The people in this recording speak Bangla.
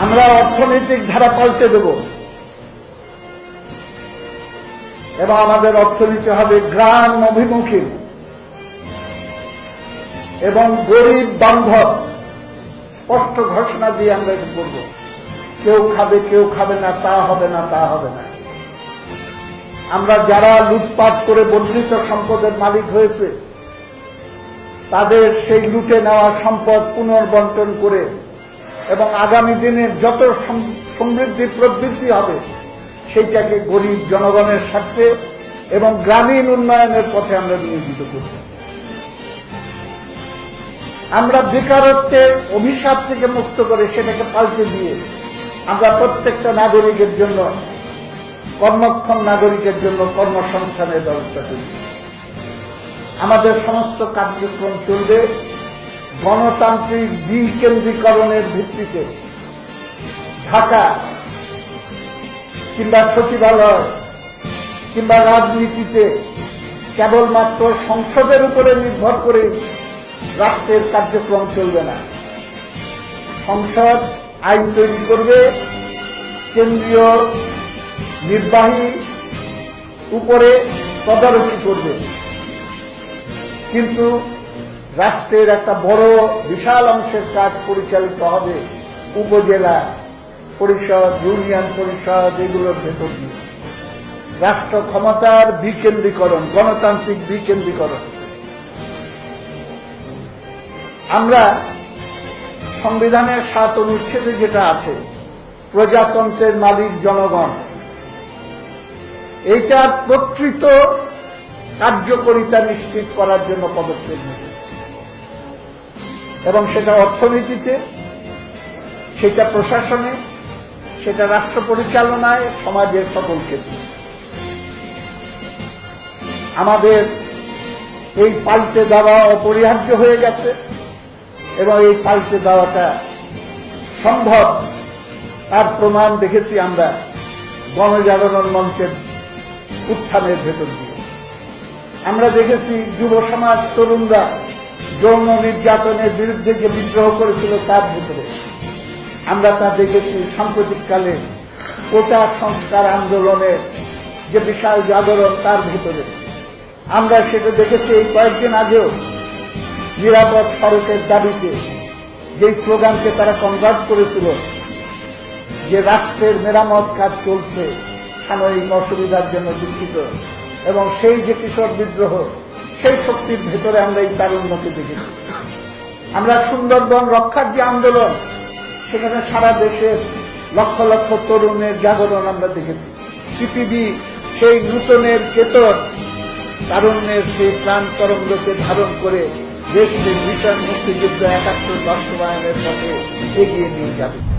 আমরা অর্থনৈতিক ধারা পাল্টে দেব। এবং আমাদের অর্থনীতি হবে গ্রাম অভিমুখী এবং গরিব বান্ধব। স্পষ্ট ঘোষণা দিয়ে আমরা এটা করব। কেউ খাবে কেউ খাবে না, তা হবে না, তা হবে না। আমরা যারা লুটপাট করে বর্ধিত সম্পদের মালিক হয়েছে, তাদের সেই লুটে নেওয়া সম্পদ পুনর্বন্টন করে এবং আগামী দিনে যত সমৃদ্ধি প্রবৃদ্ধি হবে, সেইটাকে গরিব জনগণের স্বার্থে এবং গ্রামীণ উন্নয়নের পথে আমরা নিয়োজিত করব। আমরা বেকারত্বের অভিশাপ থেকে মুক্ত করে সেটাকে পাল্টে দিয়ে আমরা প্রত্যেকটা নাগরিকের জন্য, কর্মক্ষম নাগরিকের জন্য কর্মসংস্থানের ব্যবস্থা করি। আমাদের সমস্ত কার্যক্রম চলবে। গণতান্ত্রিক বিকেন্দ্রীকরণের ভিত্তিতে ঢাকা কিংবা সচিবালয় কিংবা রাজনীতিতে কেবলমাত্র সংসদের উপরে নির্ভর করে রাষ্ট্রের কার্যক্রম চলবে না। সংসদ আইন তৈরি করবে, কেন্দ্রীয় নির্বাহী উপরে তদারকি করবে। কিন্তু রাষ্ট্রের একটা বড়, বিশাল অংশের কাজ পরিচালিত হবে উপজেলা পরিষদ, ইউনিয়ন পরিষদ, এগুলোর ভেতর দিয়ে। রাষ্ট্র ক্ষমতার বিকেন্দ্রীকরণ, গণতান্ত্রিক বিকেন্দ্রীকরণ। আমরা সংবিধানের সাত অনুচ্ছেদে যেটা আছে, প্রজাতন্ত্রের মালিক জনগণ, এইটার প্রকৃত কার্যকরিতা নিশ্চিত করার জন্য পদক্ষেপ নেবে। এবং সেটা অর্থনীতিতে, সেটা প্রশাসনে, সেটা রাষ্ট্র পরিচালনায়, সমাজের সকল ক্ষেত্রে। আমাদের এই পাল্টে দেওয়া অপরিহার্য হয়ে গেছে এবং এই পাল্টে দেওয়াটা সম্ভব। তার প্রমাণ দেখেছি আমরা গণজাগরণ মঞ্চের উত্থানের ভেতর দিয়ে। আমরা দেখেছি যুব সমাজ তরুণরা যৌন নির্যাতনের বিরুদ্ধে যে বিদ্রোহ করেছিল তার ভিতরে। আমরা তা দেখেছি সাম্প্রতিককালে কোটা সংস্কার আন্দোলনের যে বিশাল জাগরণ তার ভিতরে। আমরা সেটা দেখেছি এই কয়েকদিন আগেও নিরাপদ সড়কের দাবিতে যে স্লোগানকে তারা কনভার্ট করেছিল, যে রাষ্ট্রের মেরামত কাজ চলছে, সাময়িক অসুবিধার জন্য দুঃখিত। এবং সেই যে কিশোর বিদ্রোহ সেই শক্তির ভেতরে আমরা এই তারুণ্যকে দেখেছি। আমরা সুন্দরবন রক্ষার যে আন্দোলন, সেখানে সারা দেশের লক্ষ লক্ষ তরুণের জাগরণ আমরা দেখেছি। সিপিবি সেই নূতনের চেতন, তারুণ্যের সেই প্রাণ তরঙ্গকে ধারণ করে দেশকে ভীষণ মুক্তিযুদ্ধ, একাত্তর বাস্তবায়নের পথে এগিয়ে নিয়ে যাবে।